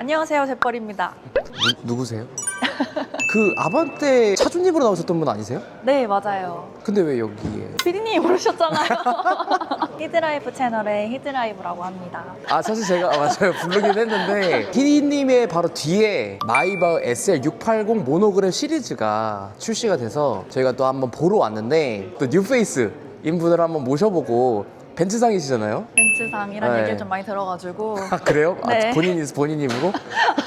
안녕하세요, 제펄입니다. 누, 누구세요? 그 아반떼 차주님으로 나오셨던 분 아니세요? 네, 맞아요. 근데 왜 여기에? 피디님이 부르셨잖아요. 히드라이브 채널의 히드라이브라고 합니다. 아 사실 제가 아, 맞아요 부르긴 했는데 피디님의 바로 뒤에 마이바흐 SL680 모노그램 시리즈가 출시가 돼서 저희가 또 한번 보러 왔는데 또 뉴페이스 인분을 한번 모셔보고 벤츠상이시잖아요. 벤츠상이란 네. 얘기를 좀 많이 들어가지고 아 그래요? 네. 아, 본인 본인 입으로?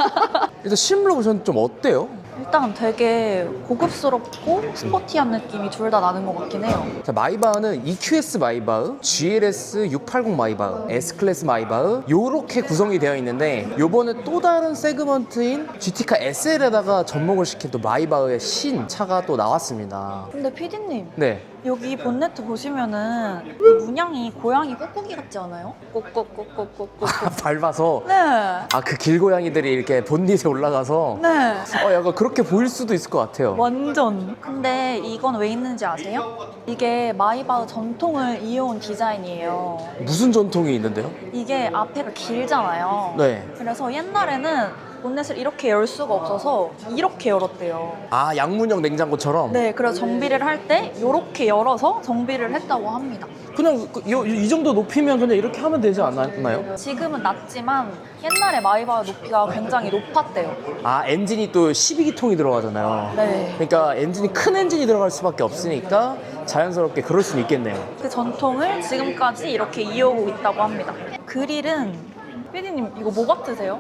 일단 보셨는데 좀 어때요? 일단 되게 고급스럽고 스포티한 느낌이 둘 다 나는 것 같긴 해요. 자, 마이바흐는 EQS 마이바흐, GLS 680 마이바흐, S클래스 마이바흐 요렇게 구성이 되어 있는데 요번에 또 다른 세그먼트인 GT카 SL에다가 접목을 시킨 또 마이바흐의 신 차가 또 나왔습니다. 근데 피디님 네. 여기 본네트 보시면은 이 문양이 고양이 꾹꾹이 같지 않아요? 꾹꾹꾹꾹꾹꾹. 밟아서 네. 아 그 길고양이들이 이렇게 본닛에 올라가서 네. 어 약간 그렇게 보일 수도 있을 것 같아요. 완전. 근데 이건 왜 있는지 아세요? 이게 마이바흐 전통을 이어온 디자인이에요. 무슨 전통이 있는데요? 이게 앞에가 길잖아요. 네. 그래서 옛날에는 본넷을 이렇게 열 수가 없어서 이렇게 열었대요. 아 양문형 냉장고처럼. 네, 그래서 정비를 할 때 이렇게 열어서 정비를 했다고 합니다. 그냥 그- 이, 이 정도 높이면 그냥 이렇게 하면 되지 않나요? 지금은 낮지만 옛날에 마이바흐 높이가 굉장히 높았대요. 아 엔진이 또 12기통이 들어가잖아요. 네. 그러니까 엔진이 큰 엔진이 들어갈 수밖에 없으니까 자연스럽게 그럴 수는 있겠네요. 그 전통을 지금까지 이렇게 이어오고 있다고 합니다. 그릴은 피디님 이거 뭐 같으세요?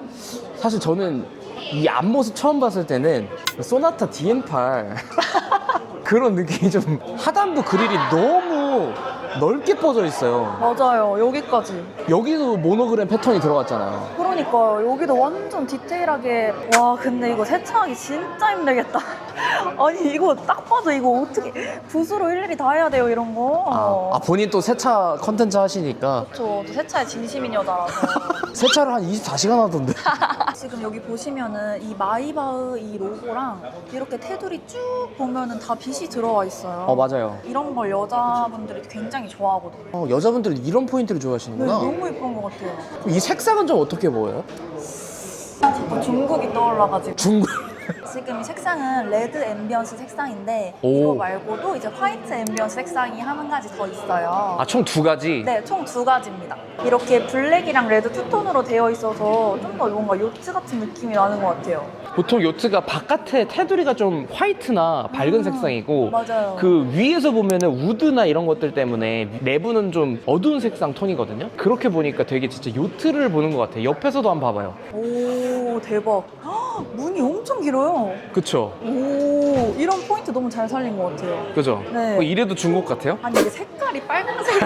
사실 저는 이 앞모습 처음 봤을 때는 소나타 DN8 그런 느낌이 좀 하단부 그릴이 너무 넓게 뻗어 있어요. 맞아요, 여기까지. 여기도 모노그램 패턴이 들어갔잖아요. 그러니까 여기도 완전 디테일하게 와 근데 이거 세차하기 진짜 힘들겠다 아니 이거 딱 봐도 이거 어떻게 붓으로 일일이 다 해야 돼요 이런 거 아, 아, 본인 또 세차 컨텐츠 하시니까 저 세차에 진심인 여자라서 세차를 한 24시간 하던데. 지금 여기 보시면은 이 마이바흐 이 로고랑 이렇게 테두리 쭉 보면은 다 빛이 들어와 있어요 어 맞아요. 이런 걸 여자분들이 굉장히 좋아하거든요 어, 여자분들은 이런 포인트를 네, 좋아하시는구나. 너무 예쁜 것 같아요 이 색상은 좀 어떻게 보여요? 자꾸 중국이 떠올라가지고 중국. 지금 이 색상은 레드 앰비언스 색상인데 오. 이거 말고도 이제 화이트 앰비언스 색상이 한 가지 더 있어요. 아 총 두 가지. 네, 총 두 가지입니다. 이렇게 블랙이랑 레드 투톤으로 되어 있어서 좀 더 뭔가 요트 같은 느낌이 나는 것 같아요. 보통 요트가 바깥에 테두리가 좀 화이트나 밝은 음, 색상이고 맞아요. 그 위에서 보면은 우드나 이런 것들 때문에 내부는 좀 어두운 색상 톤이거든요. 그렇게 보니까 되게 진짜 요트를 보는 것 같아요. 옆에서도 한번 봐봐요. 오, 대박. 헉, 문이 엄청 길어요. 그쵸? 오, 이런 포인트 너무 잘 살린 것 같아요. 그죠? 네. 뭐 이래도 중국 같아요? 아니, 이게 색깔이 빨간색.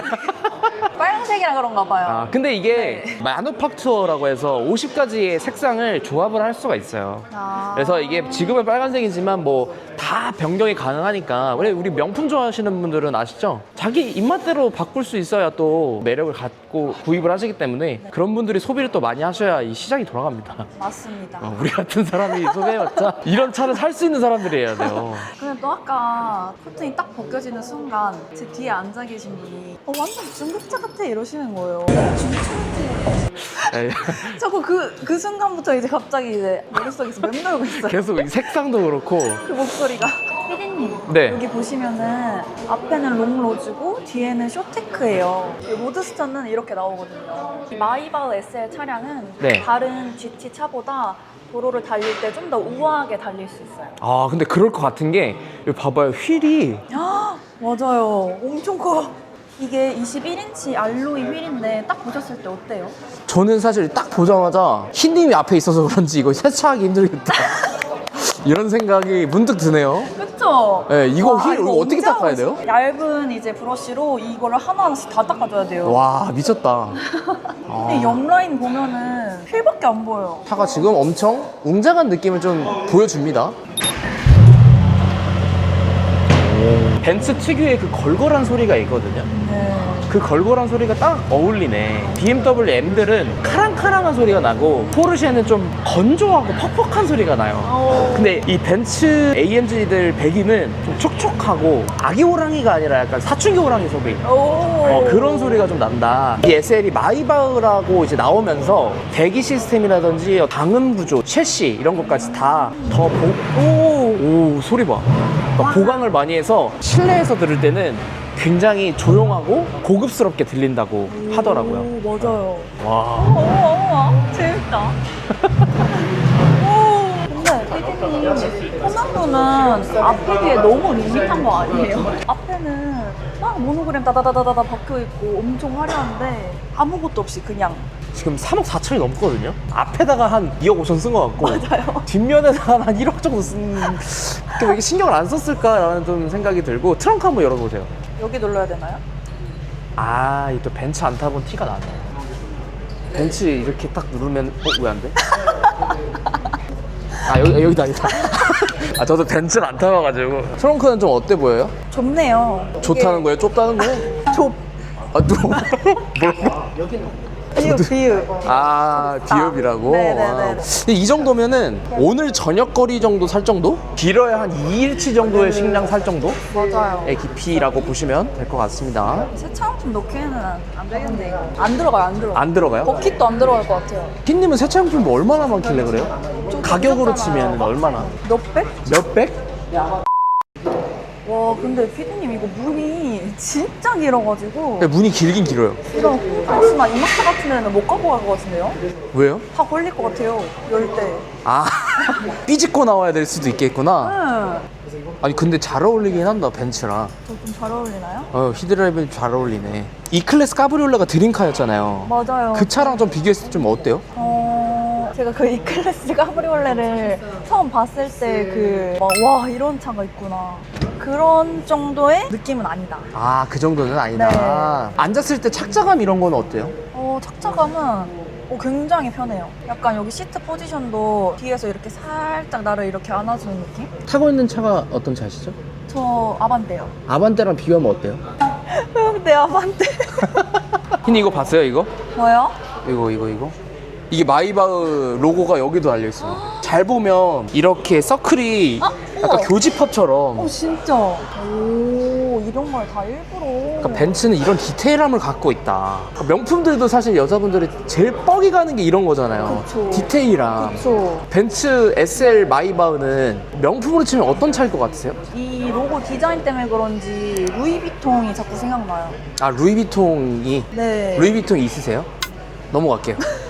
빨간색이라 그런가 봐요. 아, 근데 이게 네. 마누팍투어라고 해서 50가지의 색상을 조합을 할 수가 있어요. 아. 그래서 이게 지금은 빨간색이지만 뭐 다 변경이 가능하니까 우리 우리 명품 좋아하시는 분들은 아시죠? 자기 입맛대로 바꿀 수 있어야 또 매력을 갖고 구입을 하시기 때문에 그런 분들이 소비를 또 많이 하셔야 이 시장이 돌아갑니다. 맞습니다. 어, 우리 같은 사람이 소비해봤자 이런 차를 살 수 있는 사람들이 해야 돼요. 근데 또 아까 커튼이 딱 벗겨지는 순간 제 뒤에 앉아 계신 분이 어, 완전 중국차 같아 이러시는 거예요. 네. 자꾸 그, 그 순간부터 이제 갑자기 이제 머릿속에서 맴돌고 있어요. 계속 이 색상도 그렇고 그 목소리가. 피디님, 네. 여기 보시면은 앞에는 롱로즈고 뒤에는 쇼테크예요. 이 로드스터는 이렇게 나오거든요. 이 마이바흐 SL 차량은 네. 다른 GT 차보다 도로를 달릴 때 좀 더 우아하게 달릴 수 있어요. 아 근데 그럴 것 같은 게 여기 봐봐요 휠이 아, 맞아요. 엄청 커. 이게 21인치 알로이 휠인데 딱 보셨을 때 어때요? 저는 사실 딱 보자마자 흰님이 앞에 있어서 그런지 이거 세차하기 힘들겠다 이런 생각이 문득 드네요 그쵸? 네, 이거 와, 휠 이거 어떻게 닦아야 돼요? 얇은 이제 브러쉬로 이거를 하나하나씩 다 닦아줘야 돼요. 와 미쳤다 근데 옆 라인 보면은 휠밖에 안 보여요. 차가 지금 엄청 웅장한 느낌을 좀 보여줍니다 벤츠 특유의 그 걸걸한 소리가 있거든요. 그 걸걸한 소리가 딱 어울리네. BMW M들은 카랑카랑한 소리가 나고 포르쉐는 좀 건조하고 퍽퍽한 소리가 나요. 어. 근데 이 벤츠 AMG들 배기는 좀 촉촉하고 아기 호랑이가 아니라 약간 사춘기 호랑이 소리. 오. 어, 그런 소리가 좀 난다. 이 SL이 마이바흐라고 이제 나오면서 대기 시스템이라든지 방음 구조, 셰시 이런 것까지 다 더 보, 오, 오, 소리 봐. 그러니까 보강을 많이 해서 실내에서 들을 때는 굉장히 조용하고 고급스럽게 들린다고 하더라고요. 오, 맞아요. 와. 어머, 어머. 재밌다. 오, 근데 피디님, 호남도는 앞에 뒤에 너무 밋밋한 거 아니에요? 앞에는 막 모노그램 다다다다다 박혀 있고 엄청 화려한데 아무것도 없이 그냥 지금 3억 4천이 넘거든요? 앞에다가 한 2억 5천 쓴 것 같고. 맞아요. 뒷면에다가 한 1억 정도 쓴. 왜 이렇게 신경을 안 썼을까라는 좀 생각이 들고 트렁크 한번 열어보세요. 여기 눌러야 되나요? 아, 이 또 벤츠 안 타본 티가 나네. 벤츠 이렇게 딱 누르면 어 왜 안 돼? 아 여기 여기다 여기다. 아 저도 벤츠를 안 타봐 가지고. 트렁크는 좀 어때 보여요? 좁네요. 좋다는 거예요? 좁다는 거예요? 좁. 아 또. 뭐라고? 비읍, 비읍. 아 비읍이라고. 네네네. 아, 근데 이 정도면은 오늘 저녁 거리 정도 살 정도? 길어야 한 2일치 정도의 식량 살 정도? 맞아요. 의 깊이라고 보시면 될 것 같습니다. 세차용품 넣기에는 안 되겠는데 이거. 안 들어가요, 안 들어가요. 안 들어가요? 버킷도 안 들어갈 것 같아요. 흰님은 세차용품 뭐 얼마나 많길래 그래요? 좀 가격으로. 치면 얼마나? 몇 백? 몇 백? 와, 근데 피디님 이거 문이 진짜 길어가지고 네, 문이 길긴 길어요. 이런 홈플러스나 이마트 같은 데는 못 가고 갈 것 같은데요? 왜요? 다 걸릴 것 같아요, 열 때. 아 삐집고 나와야 될 수도 있겠구나. 응. 아니 근데 잘 어울리긴 한다 벤츠랑. 저좀 잘 어울리나요? 어 히드라이브 잘 어울리네. E 클래스 까브리올레가 드림카였잖아요. 맞아요. 그 차랑 좀 비교했을 때 좀 어때요? 어, 제가 그 E클래스 카브리올레를 처음 봤을 때 그, 막, 와, 이런 차가 있구나. 그런 정도의 느낌은 아니다. 아 그 정도는 아니다. 네. 앉았을 때 착자감 이런 건 어때요? 어, 착자감은 어, 굉장히 편해요. 약간 여기 시트 포지션도 뒤에서 이렇게 살짝 나를 이렇게 안아주는 느낌? 타고 있는 차가 어떤 차시죠? 저 아반떼요. 아반떼랑 비교하면 어때요? 네, 아반떼. 흰 이거 봤어요 이거? 뭐요? 이거 이거 이거 이게 마이바흐 로고가 여기도 달려 있어요. 잘 보면 이렇게 서클이 아, 약간. 교집합처럼. 어, 진짜. 오, 이런 걸 다 일부러. 그러니까 벤츠는 이런 디테일함을 갖고 있다. 그러니까 명품들도 사실 여자분들이 제일 뻑이 가는 게 이런 거잖아요. 그쵸. 디테일함. 그쵸. 벤츠 SL 마이바흐는 명품으로 치면 어떤 차일 것 같으세요? 이 로고 디자인 때문에 그런지 루이비통이 자꾸 생각나요. 아 루이비통이 네. 루이비통 있으세요? 넘어갈게요.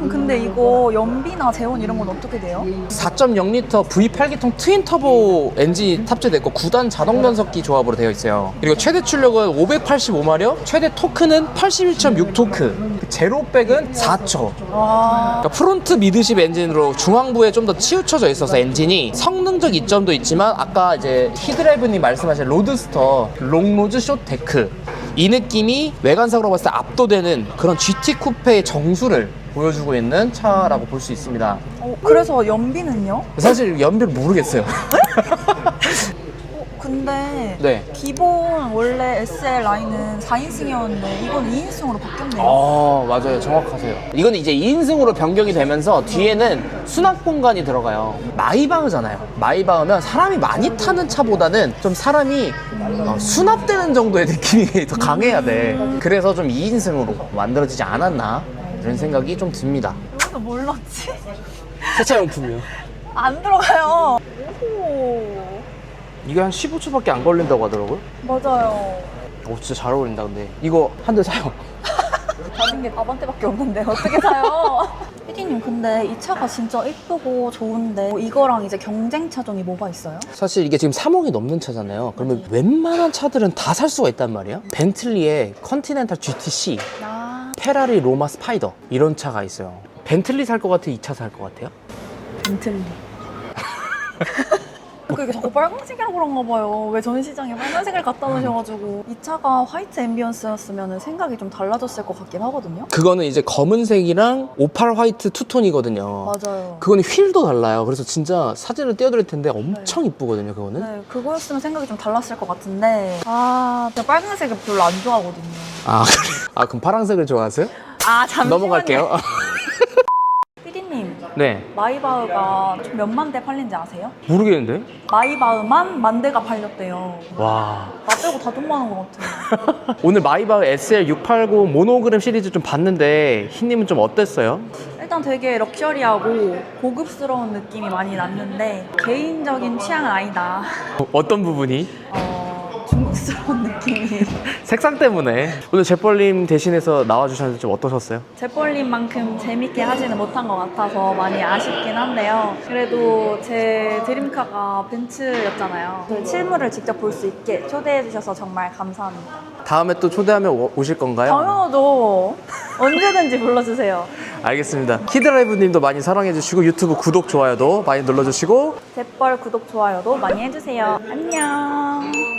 오. 피디님 근데 이거 연비나 제원 이런 건 어떻게 돼요? 4.0L V8기통 트윈 터보 엔진이 탑재됐고 9단 자동 변속기 조합으로 되어 있어요. 그리고 최대 출력은 585마력, 최대 토크는 81.6 토크, 제로백은 4초. 와. 그러니까 프론트 미드십 엔진으로 중앙부에 좀 더 치우쳐져 있어서 엔진이 성능적 이점도 있지만 아까 이제 히드라이브님 말씀하신 로드스터 롱로즈 숏데크 이 느낌이 외관상으로 봤을 때 압도되는 그런 GT 쿠페의 정수를 보여주고 있는 차라고 볼 수 있습니다. 어, 그래서 연비는요? 사실 연비를 모르겠어요. 어, 근데 네. 기본 원래 SL 라인은 4인승이었는데 이건 2인승으로 바뀌었네요. 어 맞아요 정확하세요 이건 이제 2인승으로 변경이 되면서 뒤에는 수납 공간이 들어가요 마이바흐잖아요 마이바흐면 사람이 많이 타는 차보다는 좀 사람이 어, 수납되는 정도의 느낌이 더 강해야 돼 그래서 좀 2인승으로 만들어지지 않았나 이런 생각이 좀 듭니다 이것도 뭘 넣지? 세차용품이요 안 들어가요. 오. 이게 한 15초밖에 안 걸린다고 하더라고요 맞아요. 오 진짜 잘 어울린다 근데 이거 한 대 사요 다른 게 아반떼밖에 없는데 어떻게 사요? 피디님 근데 이 차가 진짜 이쁘고 좋은데 이거랑 이제 경쟁 차종이 뭐가 있어요? 사실 이게 지금 3억이 넘는 차잖아요. 그러면 웬만한 차들은 다 살 수가 있단 말이야. 벤틀리의 컨티넨탈 GTC, 나 페라리 로마 스파이더 이런 차가 있어요. 벤틀리 살 것 같아? 이차 살 것 같아요? 벤틀리. 그게 자꾸 빨간색이라고 그런가 봐요. 왜 전시장에 빨간색을 갖다 놓으셔가지고 이 차가 화이트 앰비언스였으면 생각이 좀 달라졌을 것 같긴 하거든요. 그거는 이제 검은색이랑 오팔 화이트 투톤이거든요. 맞아요. 그거는 휠도 달라요. 그래서 진짜 사진을 띄워드릴 텐데 엄청 이쁘거든요, 그거는. 네, 그거였으면 생각이 좀 달랐을 것 같은데 아, 제가 빨간색을 별로 안 좋아하거든요. 아, 그래. 아, 그럼 파란색을 좋아하세요? 아, 잠시만요. 넘어갈게요. 피디님, 네. 마이바흐가 총 몇만 대 팔린지 아세요? 모르겠는데? 마이바흐만 만 대가 팔렸대요. 와. 나 빼고 다 돈 많은 것 같아요. 오늘 마이바흐 SL680 모노그램 시리즈 좀 봤는데 흰님은 좀 어땠어요? 일단 되게 럭셔리하고 고급스러운 느낌이 많이 났는데 개인적인 취향은 아니다. 어, 어떤 부분이? 어, 중국스러운 느낌이 색상 때문에 오늘 재벌님 대신해서 나와주셨는데 좀 어떠셨어요? 제벌님만큼 재밌게 하지는 못한 것 같아서 많이 아쉽긴 한데요. 그래도 제 드림카가 벤츠였잖아요. 그 실물을 직접 볼 수 있게 초대해 주셔서 정말 감사합니다. 다음에 또 초대하면 오- 오실 건가요? 당연하죠. 언제든지 불러주세요. 알겠습니다. 키드라이브님도 많이 사랑해주시고 유튜브 구독, 좋아요도 많이 눌러주시고 제벌 구독, 좋아요도 많이 해주세요. 안녕.